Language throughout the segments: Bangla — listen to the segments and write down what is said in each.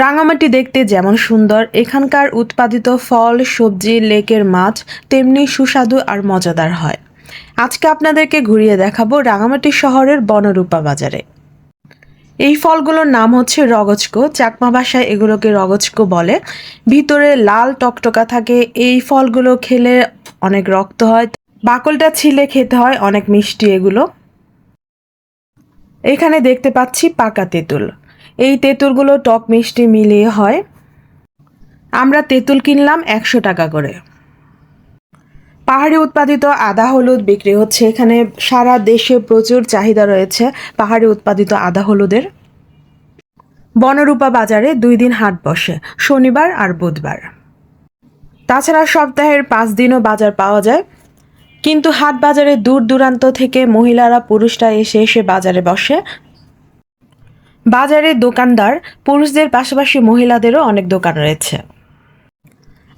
রাঙামাটি দেখতে যেমন সুন্দর, এখানকার উৎপাদিত ফল, সবজি, লেকের মাছ তেমনি সুস্বাদু আর মজাদার হয়। আজকে আপনাদেরকে ঘুরিয়ে দেখাবো রাঙামাটি শহরের বনরূপা বাজারে। এই ফলগুলোর নাম হচ্ছে রগজকো। চাকমা ভাষায় এগুলোকে রগজকো বলে। ভিতরে লাল টকটকা থাকে। এই ফলগুলো খেলে অনেক রক্ত হয়, বাকলটা ছিলে খেতে হয়, অনেক মিষ্টি এগুলো। এখানে দেখতে পাচ্ছি পাকা তেঁতুল। এই তেঁতুলগুলো টক মিষ্টি মিলিয়ে হয়। আমরা তেঁতুল কিনলাম একশো টাকা করে। পাহাড়ি উৎপাদিত আদা হলুদ বিক্রি হচ্ছে এখানে। সারা দেশে প্রচুর চাহিদা রয়েছে পাহাড়ি উৎপাদিত আদা হলুদের। বনরূপা বাজারে দুই দিন হাট বসে, শনিবার আর বুধবার। তাছাড়া সপ্তাহের পাঁচ দিনও বাজার পাওয়া যায়। কিন্তু হাট বাজারে দূর দূরান্ত থেকে মহিলারা, পুরুষরা এসে এসে বাজারে বসে। বাজারে দোকানদার, পুরুষদের পাশাপাশি মহিলাদেরও অনেক দোকান রয়েছে।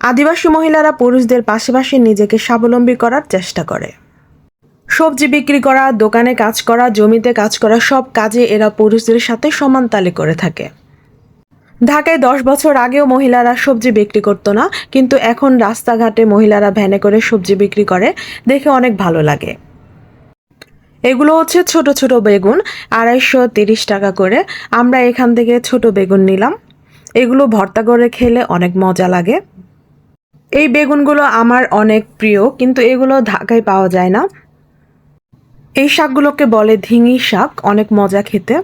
আদিবাসী মহিলারা পুরুষদের পাশাপাশি নিজেকে স্বাবলম্বী করার চেষ্টা করে। সবজি বিক্রি করা, দোকানে কাজ করা, জমিতে কাজ করা সব কাজে এরা পুরুষদের সাথে সমান তালে করে থাকে। ঢাকায় দশ বছর আগেও মহিলারা সবজি বিক্রি করতো না, কিন্তু এখন রাস্তাঘাটে মহিলারা ভ্যানে করে সবজি বিক্রি করে, দেখে অনেক ভালো লাগে। এগুলো হচ্ছে ছোট ছোট বেগুন, আড়াইশো তিরিশ টাকা করে। আমরা এখান থেকে ছোট বেগুন নিলাম। এগুলো ভর্তা করে খেলে অনেক মজা লাগে। এই বেগুনগুলো আমার অনেক প্রিয়, কিন্তু এগুলো ঢাকায় পাওয়া যায় না। এই শাকগুলোকে বলে ধিঙি শাক, অনেক মজা খেতে।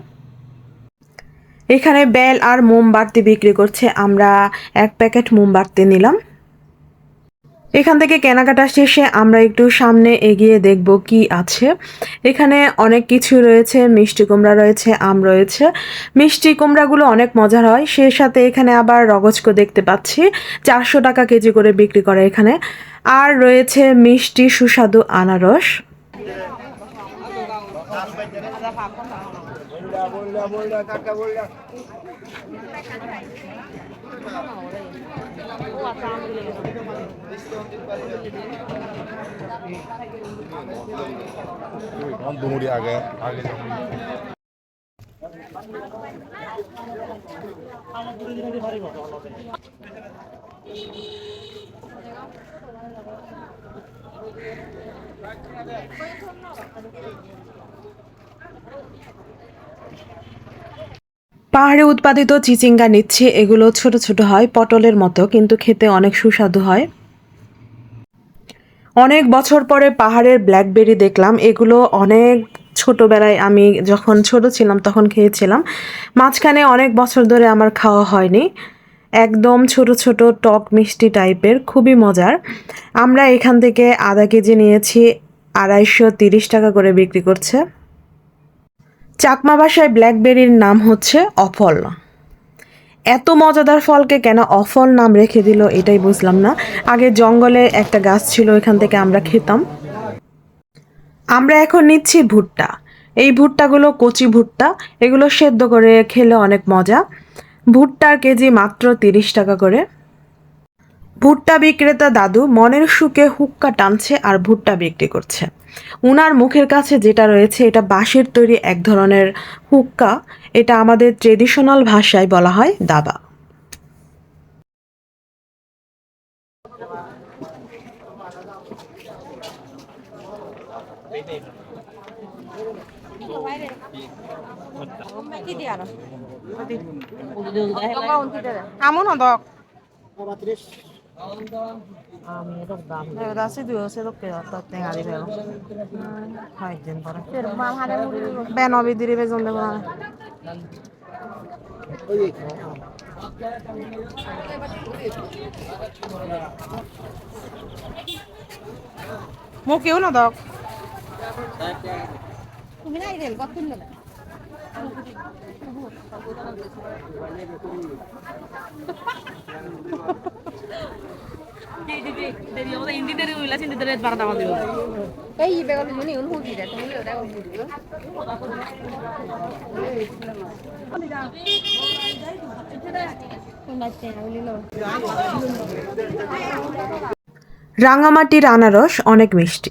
এখানে বেল আর মোমবাতি বিক্রি করছে। আমরা এক প্যাকেট মোমবাতি নিলাম। এখান থেকে কেনাকাটা শেষে আমরা একটু সামনে এগিয়ে দেখব কি আছে। এখানে অনেক কিছু রয়েছে, মিষ্টি কুমড়া রয়েছে, আম রয়েছে। মিষ্টি কুমড়াগুলো অনেক মজার হয়, সে সাথে এখানে আবার রগজকো দেখতে পাচ্ছি, চারশো টাকা কেজি করে বিক্রি করে এখানে। আর রয়েছে মিষ্টি সুস্বাদু আনারস। পাহাড়ে উৎপাদিত চিচিঙ্গা নিচ্ছে, এগুলো ছোট ছোট হয়, পটলের মতো, কিন্তু খেতে অনেক সুস্বাদু হয়। অনেক বছর পরে পাহাড়ের ব্ল্যাকবেরি দেখলাম। এগুলো অনেক ছোটবেলায় আমি যখন ছোট ছিলাম তখন খেয়েছিলাম। মাঝখানে অনেক বছর ধরে আমার খাওয়া হয়নি। একদম ছোট ছোট টক মিষ্টি টাইপের, খুবই মজার। আমরা এখান থেকে আধা কেজি নিয়েছি, আড়াইশো তিরিশ টাকা করে বিক্রি করছে। চাকমা ভাষায় ব্ল্যাকবেরির নাম হচ্ছে অফল। এত মজাদার ফলকে কেন অফল নাম রেখে দিল এটাই বুঝলাম না। আগে জঙ্গলে একটা গাছ ছিল এখান থেকে আমরা খেতাম। আমরা এখন নিচ্ছি ভুট্টা। এই ভুট্টাগুলো কচি ভুট্টা, এগুলো সেদ্ধ করে খেলে অনেক মজা। ভুট্টার কেজি মাত্র তিরিশ টাকা করে। ভুট্টা বিক্রেতা দাদু মনের সুখে হুক্কা টানছে আর ভুট্টা বিক্রি করছে। উনার মুখের কাছে যেটা রয়েছে, এটা বাঁশের তৈরি এক ধরনের হুক্কা। এটা আমাদের ট্রেডিশনাল ভাষায় বলা হয় দাবা। আমন হদক Dasi dua sih ke atau tengah di belo. Hai jen para. Ben obi diri bezon de bana. Mo কেউ না দক তুমি নাই রেল কত না রাঙামাটির আনারস অনেক মিষ্টি।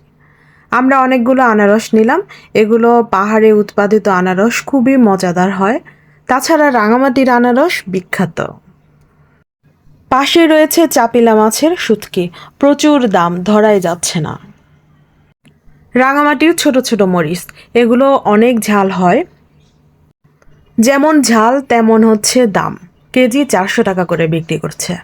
আমরা অনেকগুলো আনারস নিলাম। এগুলো পাহাড়ে উৎপাদিত আনারস খুবই মজাদার হয়। তাছাড়া রাঙামাটির আনারস বিখ্যাত। পাশে রয়েছে চাপিলা মাছের সুতকি। প্রচুর দাম, ধরাই যাচ্ছে না। রাঙামাটির ছোট ছোট মরিচ, এগুলো অনেক ঝাল হয়। যেমন ঝাল, তেমন হচ্ছে দাম। কেজি চারশো টাকা করে বিক্রি করছে।